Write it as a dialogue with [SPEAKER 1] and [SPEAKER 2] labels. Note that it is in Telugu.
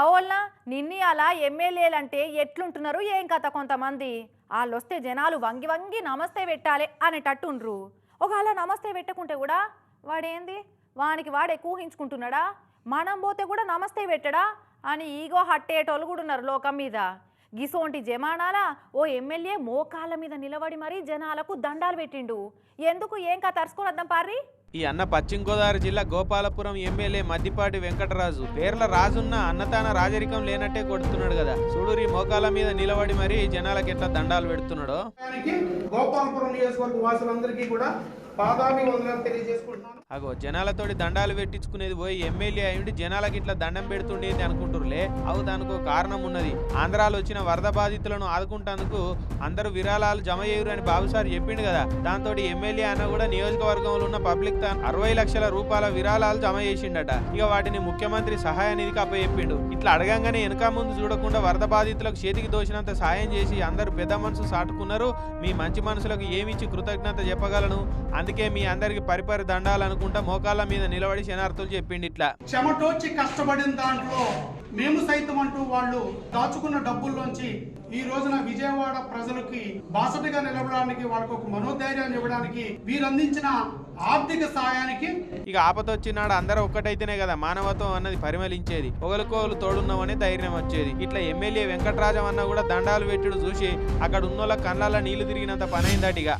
[SPEAKER 1] అవల్నా నిన్ని అలా ఎమ్మెల్యేలంటే ఎట్లుంటున్నారు? ఏం కథ కొంతమంది? వాళ్ళు వస్తే జనాలు వంగి వంగి నమస్తే పెట్టాలి అనేటట్టుండ్రు. ఒకవేళ నమస్తే పెట్టకుంటే కూడా వాడేంది? వానికి వాడే కూహించుకుంటున్నాడా మనం పోతే కూడా నమస్తే పెట్టడా? అని ఈగో హట్టేటోళ్ళు కూడా ఉన్నారు లోకం మీద. గిసోంటి జమానాల? ఓ ఎమ్మెల్యే మోకాళ్ళ మీద నిలబడి మరీ జనాలకు దండాలు పెట్టిండు. ఎందుకు? ఏం కథ? తరుచుకొని వద్దాం పారి
[SPEAKER 2] ఈ అన్న పశ్చిమ గోదావరి జిల్లా గోపాలపురం ఎమ్మెల్యే మద్దిపాటి వెంకటరాజు. పేర్ల రాజున్న అన్నతాన రాజరికం లేనట్టే కొడుతున్నాడు కదా. చూడురి మోకాల మీద నిలబడి మరి జనాలకి ఎట్లా దండాలు పెడుతున్నాడో?
[SPEAKER 3] దానికి గోపాలపురం నియోజకవర్గ వాసులందరికీ కూడా పాదాభివందనాలు తెలియజేసుకుంటున్నాను.
[SPEAKER 2] అగో జనాలతోటి దండాలు పెట్టించుకునేది పోయి ఎమ్మెల్యే అయ్యుండి జనాలకి ఇట్లా దండం పెడుతుండేది అనుకుంటుర్లే అవు దానికి కారణం ఉన్నది. ఆంధ్రాలో వచ్చిన వరద బాధితులను ఆదుకుంటందుకు అందరూ విరాళాలు జమ చేయరు అని బాబుసారి చెప్పిండు కదా. దాంతో ఎమ్మెల్యే అన్న కూడా నియోజకవర్గంలో ఉన్న పబ్లిక్ మొత్తం అరవై లక్షల రూపాయల విరాళాలు జమ చేసిండట. ఇక వాటిని ముఖ్యమంత్రి సహాయ నిధికి అప్పచెప్పిండు. ఇట్లా అడగంగానే వెనుక ముందు చూడకుండా వరద బాధితులకు చేతికి దోచినంత సాయం చేసి అందరూ పెద్ద మనసు సాటుకున్నారు. మీ మంచి మనసులకు ఏమిచ్చి కృతజ్ఞత చెప్పగలను? అందుకే మీ అందరికి పరిపరి దండాలనుకుంటా మోకాళ్ళ మీద నిలబడి శనార్థులు చెప్పిండు ఇట్లా.
[SPEAKER 3] చెమటోచి కష్టపడిన దాంట్లో మేము సైతం అంటూ వాళ్ళు దాచుకున్న డబ్బుల్లోంచి ఈ రోజున విజయవాడ ప్రజలకి బాసటగా నిలబడడానికి వాళ్ళకు ఒక మనోధైర్యాన్ని ఇవ్వడానికి వీరు అందించిన ఆర్థిక సాయానికి
[SPEAKER 2] ఇక ఆపతొచ్చినాడు అందరూ ఒక్కటైతేనే కదా మానవత్వం అన్నది పరిమళించేది. ఒకరికోలు తోడున్నామని ధైర్యం వచ్చేది. ఇట్లా ఎమ్మెల్యే వెంకటరాజం అన్న కూడా దండాలు పెట్టుడు చూసి అక్కడ ఉన్నోళ్ళ కళ్ళల్లో నీళ్ళు తిరిగినంత పనైందటిగా